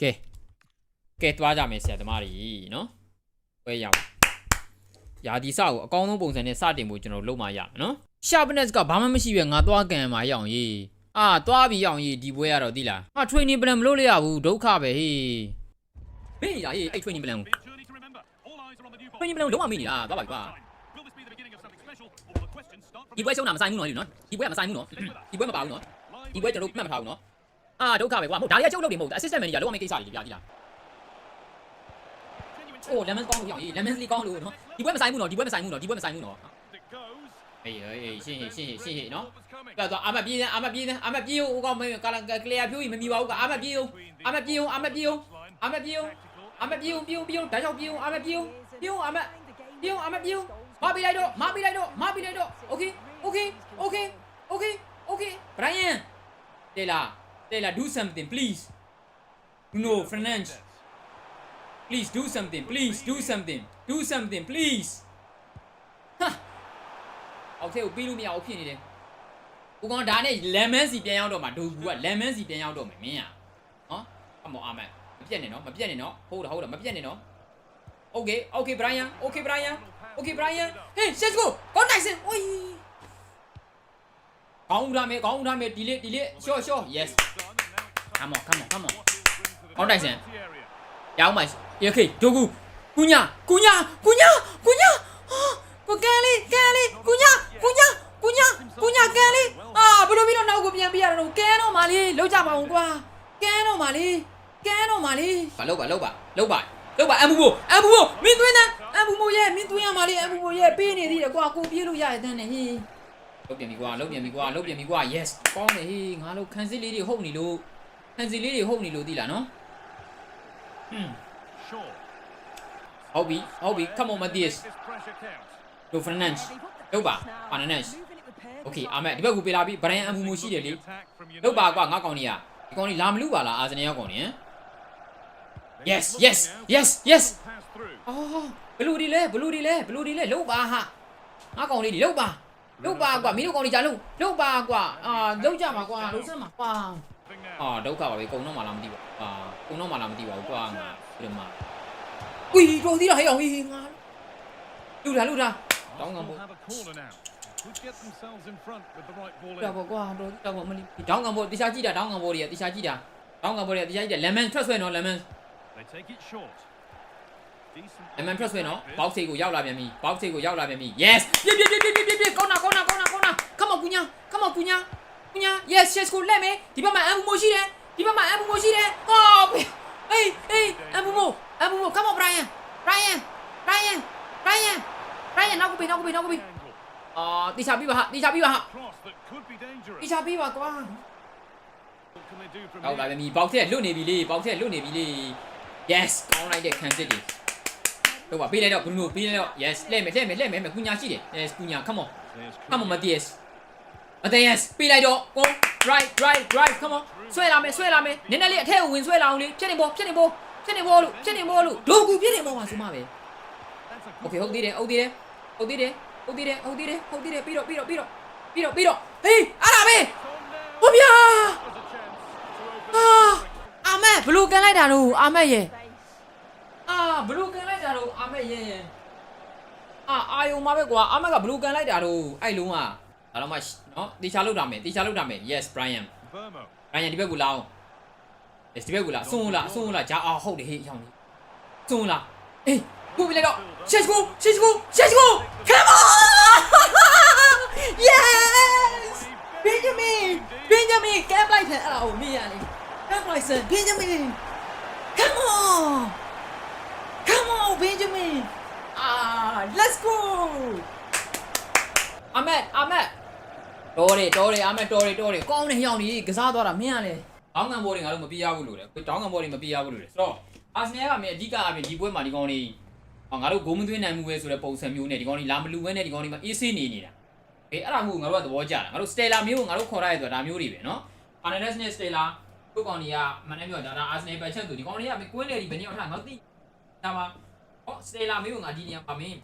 ကဲကဲသွားကြမယ်ဆရာသမားတွေနော်ဝဲရောက်ယာဒီစကိုအကောင်းဆုံးပုံစံနဲ့စတင်ဖို့ကျွန်တော်လုပ်မှရမယ်နော်ရှာပနက်ကဘာမှမရှိပဲငါသွားကန်မှာရအောင်ရေးအာသွားပြီးရအောင်ရေးဒီပွဲရတော့သိလားဟာ training plan မလုပ်လိုက်ရဘူးဒုက္ခပဲဟေးမင်းရာရေးအဲ့ training plan ကို training plan ကိုလုံးဝမင်းနေတာသွားပါပြီကွာဒီပွဲရှုံးတာမဆိုင်ဘူးနော်ဒီနော်ဒီပွဲကမဆိုင်ဘူးနော်ဒီပွဲမပါဘူးနော်ဒီပွဲကျွန်တော်တို့မှတ်မထားဘူးနော် အာဒုက္ခပဲကွာမဟုတ်ဒါတွေကကျုပ်လုပ်နေမဟုတ် assistant manager လုံးဝမကိစ္စကြီးပြကြည့်လားโอ้ lemon ကောင်းလို့ရအောင် lemon လေးကောင်းလို့နော်ဒီဘွဲမဆိုင်ဘူးနော်ဒီဘွဲမဆိုင်ဘူးနော်ဒီဘွဲမဆိုင်ဘူးနော်အေးအေးရှင်းရှင်းရှင်းရှင်းရှင်းနော်ကဲတော့အမပြေးတယ်အမပြေးတယ်အမပြေးဟိုကောင်မကလန်ကလျာဖြိုးကြီးမမီပါဘူးကအမပြေးအမပြေးအမပြေးအမပြေးအမပြေးပြေးပြေးဒါကြောင့်ပြေးအမပြေးပြေးအမပြေးအမပြေးမပေးလိုက်တော့မပေးလိုက်တော့မပေးလိုက်တော့ okay okay okay okay okay Brian တေလာ တေလာ do something please no Fernandes Please do something. Please do something. Do something, please. ဟာအောက်ထဲကိုပြီးလို့မရအောင်ဖြစ်နေတယ်။ဦးကောင်ဒါနဲ့ lemon စီပြန်ရောက်တော့မှာဒိုကူက lemon စီပြန်ရောက်တော့မယ်မင်းอ่ะ။နော်။အမောအာမန်မပြတ်နဲ့နော်မပြတ်နဲ့နော်ဟုတ်တာဟုတ်တာမပြတ်နဲ့နော်။ Okay okay Brian okay Brian okay Brian hey let's go go Tyson အိုးကောင်းဦးထားမယ်ကောင်းဦးထားမယ်ဒီလေးဒီလေး sure sure yes Come on, come on, come on. ကောင်းတိုက်စင်ရအောင်ပါရခေဂျိုကူကုညာကုညာကုညာကုညာကိုကန်လေးကန်လေးကုညာကုညာကုညာကုညာကန်လေးအာဘလို့ပြီးတော့နောက်ကိုပြန်ပြရတော့ကန်တော့မာလေးလောက်ကြပါအောင်ကွာကန်တော့မာလေးကန်တော့မာလေးဘာလောက်ပါလောက်ပါလောက်ပါလောက်ပါအမ်ဘူအမ်ဘူမင်းသွင်းတယ်အမ်ဘူမိုရဲ့မင်းသွင်းရမာလေးအမ်ဘူမိုရဲ့ပေးနေသေးတယ်ကွာကိုပြေးလို့ရရတဲ့နဲ့ဟေးလုတ်ပြန်ပြီကွာလုတ်ပြန်ပြီကွာလုတ်ပြန်ပြီကွာ yes ကောင်းတယ်ဟေးငါတို့ခန်းစစ်လေးတွေဟုတ်နေလို့ ခန်းစစ်လေးတွေဟုတ်နေလို့သိလားနော်ဟွန်းဟုတ်ပြီဟုတ်ပြီ come on Matthias ဒို Fernandes လောက်ပါ Fernandes okay အာမက်ဒီဘက်ကိုပေးလာပြီ Brian အမူမူရှိတယ်လေလောက်ပါကွာငါကောင်ကြီးอ่ะဒီကောင်ကြီးလာမလူပါလားအာဇနီယာကောင်ကြီးဟမ် yes yes yes yes အော်ဘလူဒီလဲဘလူဒီလဲဘလူဒီလဲလောက်ပါဟာငါကောင်လေးဒီလောက်ပါလောက်ပါကွာမင်းတို့ကောင်လေးကြာလို့လောက်ပါကွာအာလောက်ကြမှာကွာလောက်စမ်းမှာကွာ အာဒုက္ခပါပဲကုံတော့မှလားမသိပါဘူးအာကုံတော့မှလားမသိပါဘူးကွာငါဒီမှာကွီတော်သေးတာဟဲ့အောင်ဟေးငါလူတာလူတာတောင်းကံဖို့တော့ဘောကွာတော့တော့ဘောမလီတောင်းကံဖို့တရားကြည့်တာတောင်းကံဖို့တွေကတရားကြည့်တာတောင်းကံဖို့တွေကတရားကြည့်တယ် lemon ထွက်ဆွဲနော် lemon lemon ထွက်ဆွဲနော် box ကိုရောက်လာပြန်ပြီ box ကိုရောက်လာပြန်ပြီ yes ပြပြပြပြပြ ဒီဘက်မှာအမ်ဘူမိုရှိတယ်ဒီဘက်မှာအမ်ဘူမိုရှိတယ်ဟောဟေးဟေးအမ်ဘူမိုအမ်ဘူမို come on Brian Brian Brian Brian Brian နောက်ကိုပေးနောက်ကိုပေးနောက်ကိုပေးအာတိချာပြီးပါဟာတိချာပြီးပါဟာတိချာပြီးပါကွာဟုတ်လာပြီပေါက်ထက်လွတ်နေပြီလေပေါက်ထက်လွတ်နေပြီလေ yes ကောင်းလိုက်တဲ့ခံစစ်တွေဟုတ်ပါပေးလိုက်တော့ဘလူးနိုပေးလိုက်တော့ yes လှည့်မယ်လှည့်မယ်လှည့်မယ်ကုညာရှိတယ် yes ကုညာ come on come on Matthias Matthias ပေးလိုက်တော့ကို right right right come on ဆွဲလာမယ်ဆွဲလာမယ်နည်းနည်းလေးအထက်ကိုဝင်ဆွဲလာအောင်လေဖြစ်နေပေါ်ဖြစ်နေပေါ်ဖြစ်နေပေါ်လို့ဖြစ်နေပေါ်လို့ဒိုကူဖြစ်နေပေါ်ပါဆိုမှပဲ Okay ဟုတ်သေးတယ်ဟုတ်သေးတယ်ဟုတ်သေးတယ်ဟုတ်သေးတယ်ဟုတ်သေးတယ်ဟုတ်သေးတယ်ပြီးတော့ပြီးတော့ပြီးတော့ပြီးတော့ပြီးတော့ဟေးအားလာပဲဟုတ်ဗျာအာအာမက်ဘလူကန်လိုက်တာတော့အာမက်ရဲ့အာဘလူကန်လိုက်တာတော့အာမက်ရဲ့အာအာယုံမှာပဲကွာအာမက်ကဘလူကန်လိုက်တာတော့အဲ့လုံးကဒါတော့မှ နော်တေချာလောက်တာမယ်တေချာလောက်တာမယ် yes Brian Brian ဒီဘက်ကိုလာအောင် yes ဒီဘက်ကိုလာစွန်းလာစွန်းလာဂျာအာဟုတ်တယ်ဟေးအရောင်ကြီးစွန်းလာအေးကိုပြလိုက်တော့ Let's go Let's go Let's go Come on Yes Benjamin Benjamin ကပ်လိုက်တယ်အဲ့ဒါကိုမြင်ရလေကပ်လိုက်စမ်း Benjamin Come on Come on Benjamin Ah Let's go အမက်အမက် တော်တယ်တော်တယ်အမက်တော်တယ်တော်တယ်ကောင်းတယ်ဟျောင်းကြီးကစားသွားတာမင်းရလေတောင်းငံဘောတွေငါတို့မပြရဘူးလို့လေတောင်းငံဘောတွေမပြရဘူးလို့လေဆိုတော့အာဆင်နယ်ကမင်းအဓိကအပြင်ဒီပွဲမှာဒီကောင်းလေးဟောငါတို့ဂိုးမသွင်းနိုင်မှုပဲဆိုတဲ့ပုံစံမျိုးနဲ့ဒီကောင်ကြီးလာမလူဘဲနဲ့ဒီကောင်ကြီးမှာအေးဆေးနေနေတာအေးအဲ့ဒါမျိုးငါတို့ကသဘောကျတာငါတို့စတေလာမျိုးကိုငါတို့ခေါ်ရရဲဆိုတာဒါမျိုးတွေပဲနော်အာနက်စ်နဲ့စတေလာကိုကောင်ကြီးကမနေ့မျိုးဒါဒါအာဆင်နယ်ပတ်ချက်သူဒီကောင်ကြီးကမကွင်းလေဒီဘယ်နည်းအောင်ထားငါသိဒါမှဟောစတေလာမျိုးကိုငါဒီနေရာပါမင်း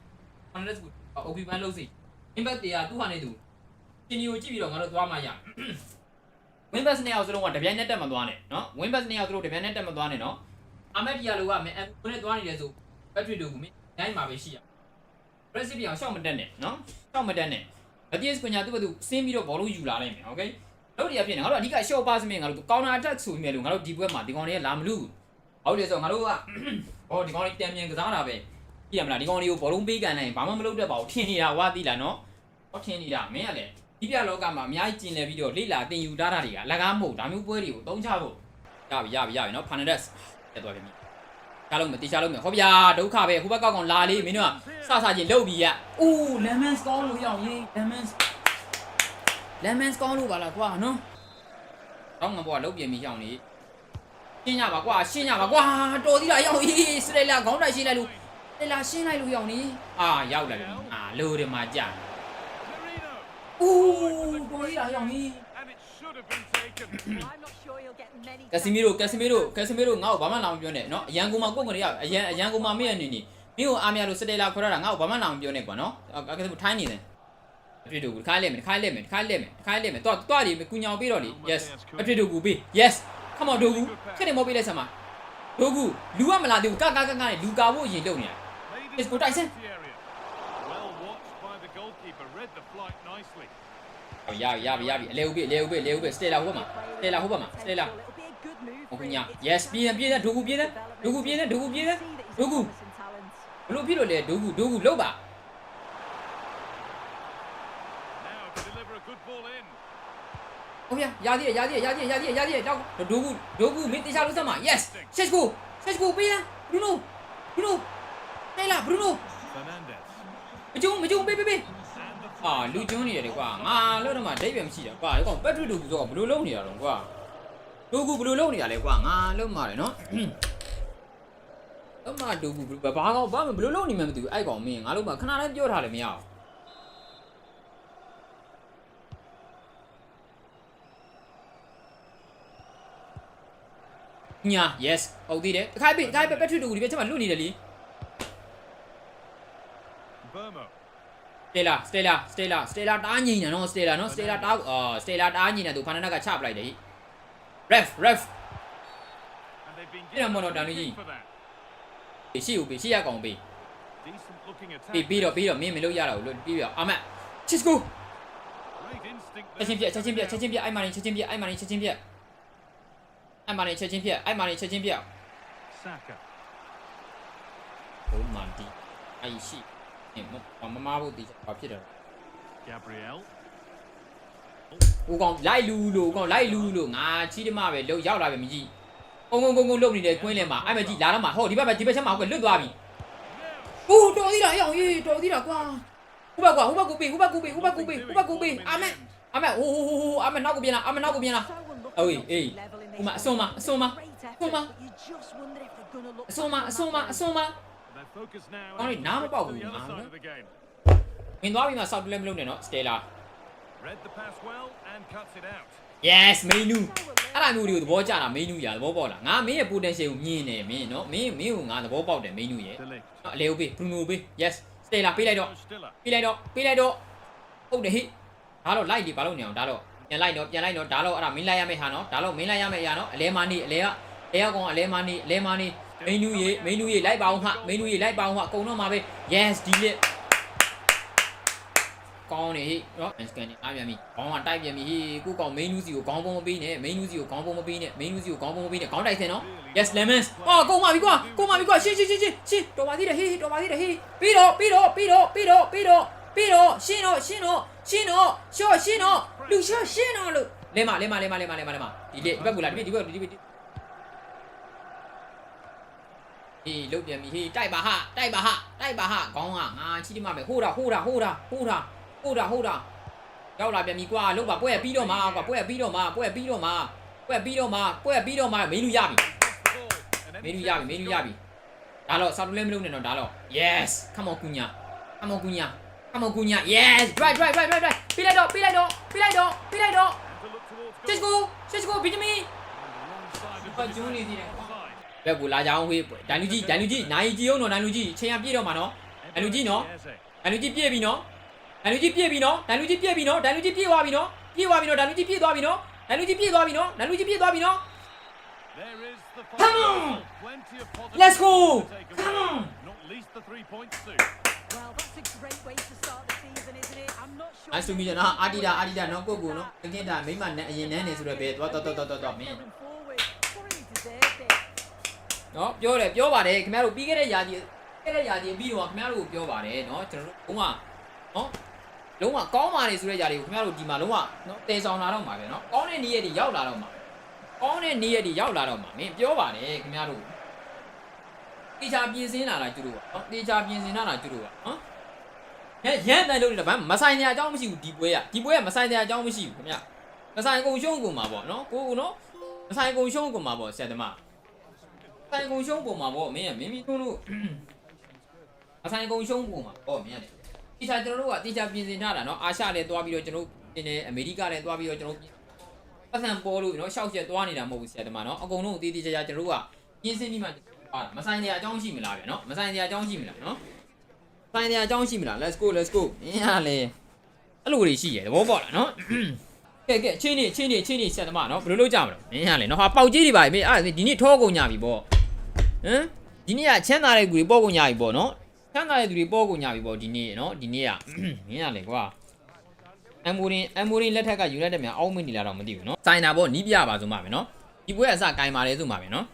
အာနက်စ်ကိုအိုပီပန်လို့စီအင်ဘတ်တွေကသူ့ဟာနေသူ တင်ကြီးကိုကြည့်ပြီးတော့ငါတို့သွားမှရ win pass နဲ့အောင်စလုံးကတပြိုင်နက်တက်မသွားနဲ့နော် win pass နဲ့အောင်စလုံးတပြိုင်နက်တက်မသွားနဲ့နော်အမက်ဒီယာလိုကမင်းအမ်ကိုနဲ့သွားနေတယ်ဆို battery တို့ကမင်းနိုင်မှာပဲရှိရ recipe အောင်ရှောက်မတက်နဲ့နော်ရှောက်မတက်နဲ့အပြည့်စကွန်ညာသူ့ဘသူဆင်းပြီးတော့ဘောလုံးယူလာနိုင်မယ် okay လို့တရားဖြစ်နေငါတို့အဓိက short pass မင်းငါတို့ counter attack ဆိုမြဲလို့ငါတို့ဒီဘက်မှာဒီကောင်တွေကလာမလို့ဟုတ်တယ်ဆိုတော့ငါတို့ကဟောဒီကောင်တွေတံမြန်ကစားတာပဲကြည့်ရမလားဒီကောင်တွေကိုဘောလုံးပေးကန်နိုင်ဘာမှမလုပ်တတ်ပါဘူးထင်နေတာဝါသီးလားနော်ဟောထင်နေတာမင်းကလည်း ဒီပြလောကမှာအများကြီးကျင်လည်ပြီးတော့လိလာတင်ယူထားတာတွေကလက်ကားမဟုတ်ဒါမျိုးပွဲတွေကိုတုံးချဖို့ရပြီရပြီရပြီနော် Fernandez တက်သွားပြီချလုံးမတေချလုံးမဟုတ်ဗျာဒုက္ခပဲဟိုဘက်ကောက်ကောင်လာလေးမင်းတို့ကစစချင်းလုတ်ပြီးရအိုး lemons ကောင်းလို့ရအောင်ရေး lemons lemons ကောင်းလို့ပါလားကွာနော်တော့ငါဘောကလုတ်ပြင်ပြီးရအောင်လေရှင်းရပါကွာရှင်းရပါကွာတော်သေးလားရအောင်ရေးစလိုက်လာခေါင်းတိုက်ရှင်းလိုက်လို့စလိုက်လာရှင်းလိုက်လို့ရအောင်လေအာရောက်လာပြီအာလို့တယ်မှာကြာ Marino, အိုးတော်သေးလားရအောင်ရေး and it should have been taken. I'm not sure you'll get many ကက်စီမီရိုကက်စီမီရိုကက်စီမီရိုငါ့ကိုဘာမှလာမပြောနဲ့နော်အရန်ကူမကိုယ့်ကိုယ်ရအရန်အရန်ကူမမင်းရနေနေမင်းကိုအာမရလို့စတေလာခေါ်ရတာငါ့ကိုဘာမှလာမပြောနဲ့ကွာနော်ကက်စီထိုင်းနေတယ်အတွေ့တူကိုခိုင်းလိုက်မယ်ခိုင်းလိုက်မယ်ခိုင်းလိုက်မယ်ခိုင်းလိုက်မယ်တော့တော့ဒီကူညောင်ပေးတော့လေ yes အတွေ့တူကိုပေး yes come on ဒိုကူခက်နေမပေးလိုက်စမ်းပါဒိုကူလူကမလာသေးဘူးကကကကနဲ့လူကာဖို့ရင်လုံနေတာ Made It's it good, Tyson. into the area. Well watched by the goalkeeper, read the flight nicely. ရပြီရပြီရပြီအလဲဦးပေးအလဲဦးပေးအလဲဦးပေးစတေလာဟိုဘက်မှာစတေလာဟိုဘက်မှာစတေလာ It'll be a good move ဟို for ကူ him. ညာ It's yes really ပြင်းပြင်းတဲ့ဒိုကူပြင်းတဲ့ဒိုကူပြင်းတဲ့ဒိုကူပြင်းတဲ့ See that he's ဒိုကူ got promising talent. ဘလို့ဖြစ်လို့လဲဒိုကူဒိုကူလောက်ပါ Now to deliver a good ball in. ဟုတ်ဗျာရသေးရရသေးရရသေးရရသေးရတော့ဒိုကူဒိုကူမင်းတေချာလို့စမ်းပါ yes ဆက်ကိုဆက်ကိုပေးလားဘရူနိုဘရူနိုဟဲ့လားဘရူနို Fernandez. မကျုံမကျုံပေးပေးပေး And the အာလူကျွန်းနေတယ်ကွာငါလို့တော့မှဒိတ်ပဲမရှိတာကွာဒီကောင်ပက်ထရီဒိုကူဆိုတော့ဘလို့လုံးနေတာတော့ကွာဒိုကူဘလို့လုံးနေတာလဲကွာငါလုံးမာတယ်နော်အမဒိုကူဘာကောင်ဘာမဘလို့လုံးနေမှမသိဘူးအဲ့ကောင်မင်းငါလုံးမခဏတိုင်းပြောထားတယ်မရအောင်ညာ yes ဟုတ်သေးတယ်တစ်ခါပေးတစ်ခါပေးပက်ထရီဒိုကူဒီဘက်ချက်မှာလွတ်နေတယ်လी Burmo. စတေလာစတေလာစတေလာစတေလာတားညင်ညာနော်စတေလာနော်စတေလာတားအာစတေလာတားညင်တယ်သူဖာနနကချပလိုက်တယ် ref ref And they've been Yeah, given Mono a Danny. kick for that. ရှေ့ဦးပေးရှေ့ရကောင်ပေး Decent looking attack. ပြီးပြီးတော့ပြီးတော့မင်းမလို့ရတော့လို့ပြီးပြီးတော့အမတ်ချစ်ကို Great instinct ချက်ချင်းပြက်ချက်ချင်းပြက်ချက်ချင်းပြက်အိုက်မာနေချက်ချင်းပြက်အိုက်မာနေချက်ချင်းပြက်အိုက်မာနေချက်ချင်းပြက်အိုက်မာနေချက်ချင်းပြက် Saka. ဘုံမန်တီအိုက်ရှိ မမမဖို့တီဘာဖြစ်တယ် Gabriel. ဟိုကောင်လိုက်လူလို့ကောင်လိုက်လူလို့ငါချီးတမပဲလို့ရောက်လာပဲမကြီးကုန်းကုန်းကုန်းကုန်းလုံနေတဲ့ကွင်းလင်မှာအဲ့မကြီးလာတော့မှာဟောဒီဘက်ပဲဒီဘက်ချက်မှာဟုတ်ကဲ့လွတ်သွားပြီ Now အိုးတော်သေးတာအေးအောင်ရေးတော်သေးတာကွာဟိုဘက်ကွာဟိုဘက်ကိုပေးဟိုဘက်ကိုပေးဟိုဘက်ကိုပေးဟိုဘက်ကိုပေးအာမက်အာမက်ဟိုဟိုဟိုဟိုအာမက်နောက်ကိုပြန်လာအာမက်နောက်ကိုပြန်လာ So unlucky Oh, not to hey, be level in Uma, this Asoma, one. Asoma, Great effort, Asoma. but you just wonder if they're gonna look အဆုံးမ back အ on ဆုံးမ that အဆုံးမ their focus now. Only is now to about the other now, side no? of the game. ဝင်သွားပြီးမှစောက်တလဲမလုပ်နဲ့နော်စတေလာ Read the pass well and cuts it out. yes မေနူအဲ့ဒါမျိုးတွေကိုသဘောကျတာမေနူရာသဘောပေါက်လားငါမင်းရဲ့ potential ကိုမြင်နေမင်းနော်မင်းမင်းကိုငါသဘောပေါက်တယ်မေနူရဲ့ Delict. နော်အလေဦးပေးဘရူနိုပေး yes စတေလာပေးလိုက်တော့ Mo Stiller. ပေးလိုက်တော့ပေးလိုက်တော့ဟုတ်တယ်ဟိဒါတော့လိုက်လေဘာလို့နေအောင်ဒါတော့ပြန်လိုက်တော့ပြန်လိုက်တော့ဒါတော့အဲ့ဒါမင်းလိုက်ရမယ့်ဟာနော်ဒါတော့မင်းလိုက်ရမယ့်အရာနော်အလဲမနေအလဲကအဲရောက်ကောင်အလဲမနေအလဲမနေ မင်းနူရေမင်းနူရေလိုက်ပါအောင်ဟာမင်းနူရေလိုက်ပါအောင်ဟာအကုန်တော့မှာပဲ yes ဒီလက်ကောင်းနေဟိနော်စကန်နေအားပြန်ပြီခေါင်းကတိုက်ပြန်ပြီဟိကိုကောင် main news ကိုခေါင်းပုံမပေးနဲ့ main news ကိုခေါင်းပုံမပေးနဲ့ main news ကိုခေါင်းပုံမပေးနဲ့ခေါင်းတိုက်စင်နော် yes lemons အော်ကုန်ပါပြီကွာကုန်ပါပြီကွာရှင်းရှင်းရှင်းရှင်းရှင်းတော်ပါသေးတယ်ဟေးတော်ပါသေးတယ်ဟေးပြီးတော့ပြီးတော့ပြီးတော့ပြီးတော့ပြီးတော့ပြီးတော့ရှင်းတော့ရှင်းတော့ရှင်းတော့ရှော့ရှင်းတော့လူရှော့ရှင်းတော့လို့လဲမလဲမလဲမလဲမလဲမလဲမဒီလေဒီဘက်ကလာဒီဘက်ဒီဘက်ဒီဘက် ဟေးလုတ်ပြန်ပြီဟေးတိုက်ပါဟာတိုက်ပါဟာတိုက်ပါဟာခေါင်းကငါချီးတိမပဲဟိုးတာဟိုးတာဟိုးတာဟိုးတာဟိုးတာဟိုးတာရောက်လာပြန်ပြီကွာလုတ်ပါပွဲပြီးတော့မှာကွာပွဲပြီးတော့မှာပွဲပြီးတော့မှာပွဲပြီးတော့မှာပွဲပြီးတော့မှာမင်းလူရပြီ Off the ball. And မင်း any လူရပြီမင်းလူရပြီဒါတော့ဆောက်တလဲမလုပ်နဲ့တော့ဒါတော့ yes come on ကူညာ come on ကူညာ come on ကူညာ yes right right right right right ပြလိုက်တော့ပြလိုက်တော့ပြလိုက်တော့ပြလိုက်တော့ to look towards ချစ် goal. ကိုချစ်ကိုဗီတမင် On the wrong side of ဘက်ကိုလာကြအောင်ဟေးဒန်လူကြီးဒန်လူကြီးနိုင်ကြီးအောင်တော့ဒန်လူကြီးချိန်ရပြည့်တော့မှာနော် And Luigi, no? Eze. ဒန်လူကြီးပြည့်ပြီနော်ဒန်လူကြီးပြည့်ပြီနော်ဒန်လူကြီးပြည့်ပြီနော်ဒန်လူကြီးပြည့်သွားပြီနော်ပြည့်သွားပြီနော်ဒန်လူကြီးပြည့်သွားပြီနော်နိုင်လူကြီးပြည့်သွားပြီနော်နိုင်လူကြီးပြည့်သွားပြီနော် There is the Come final on! whistle. Plenty of positive Let's go! to take away. Come on! Not least the three points soon. Well, that's a great way to start the season, isn't it? I'm not sure. အဲ့ဆိုပြီးတော့အာဒီတာအာဒီတာနော်ကိုကိုနော်တကင်းတာမိမနဲ့အရင်နန်းနေဆိုတော့ပဲသွားသွားသွားသွားသွားမင်း နော်ပြောတယ်ပြောပါတယ်ခင်ဗျားတို့ပြီးခဲ့တဲ့ယာတီခဲ့တဲ့ယာတီပြီးတော့ခင်ဗျားတို့ကိုပြောပါတယ်နော်ကျွန်တော်တို့ဘုံကနော်လုံးဝကောင်းပါလေဆိုတဲ့ယာတီကိုခင်ဗျားတို့ဒီမှာလုံးဝနော်တည်ဆောင်လာတော့မှာပဲနော်ကောင်းတဲ့နေ့ရက်တွေရောက်လာတော့မှာကောင်းတဲ့နေ့ရက်တွေရောက်လာတော့မှာမင်းပြောပါတယ်ခင်ဗျားတို့တေချာပြင်ဆင်လာတာကျတို့ပါနော်တေချာပြင်ဆင်လာတာကျတို့ပါနော်ဟဲ့ရမ်းတယ်လို့လည်းဗမ်းမဆိုင်တဲ့အကြောင်းမရှိဘူးဒီပွဲကဒီပွဲကမဆိုင်တဲ့အကြောင်းမရှိဘူးခင်ဗျာမဆိုင်ကုန်ရှုံးကုန်မှာပေါ့နော်ကိုကိုနော်မဆိုင်ကုန်ရှုံးကုန်မှာပေါ့ဆရာသမား ဆိုင်ကုံရှုံးပုံမှာပေါ့မင်းကမင်းမီတို့တို့အဆိုင်ကုံရှုံးပုံမှာပေါ့မင်းကလေတိချာကျွန်တော်တို့ကတိချာပြင်ဆင်ထားတာနော်အာရှလည်းသွားပြီးတော့ကျွန်တော်ပြင်နေအမေရိကလည်းသွားပြီးတော့ကျွန်တော်ပတ်စံပေါ်လို့နော်ရှောက်ချက်သွားနေတာမဟုတ်ဘူးဆရာတမနော်အကုန်လုံးတိတိကျကျကျွန်တော်တို့ကပြင်ဆင်ပြီးမှပါမဆိုင်တဲ့အကြောင်းရှိမလားဗျာနော်မဆိုင်တဲ့အကြောင်းရှိမလားနော်ဆိုင်တဲ့အကြောင်းရှိမလား let's go let's go အင်းဟာလေအဲ့လိုတွေရှိရသဘောပေါက်လားနော်ကဲကဲချင်းနေချင်းနေချင်းနေဆရာတမနော်ဘယ်လိုလုပ်ကြမလဲမင်းဟာလေနော်ဟာပေါက်ကြီးတွေပါမင်းအဲ့ဒီနေ့ထောကုန်ညပြီပေါ့ ဟမ်ဒီနေ့ကချမ်းသာတဲ့သူတွေပေါ့ကုန်ညာပြီပေါ့နော်ချမ်းသာတဲ့သူတွေပေါ့ကုန်ညာပြီပေါ့ဒီနေ့နော်ဒီနေ့ကမင်းရလေကွာအမ်မိုရင်အမ်မိုရင်လက်ထက်ကယူလိုက်တဲ့မြန်အောက်မင်းနေလာတော့မသိဘူးနော်စိုင်တာပေါ့နီးပြပါဆိုမှပဲနော်ဒီပွဲကအစကင်ပါလေဆိုမှပဲနော်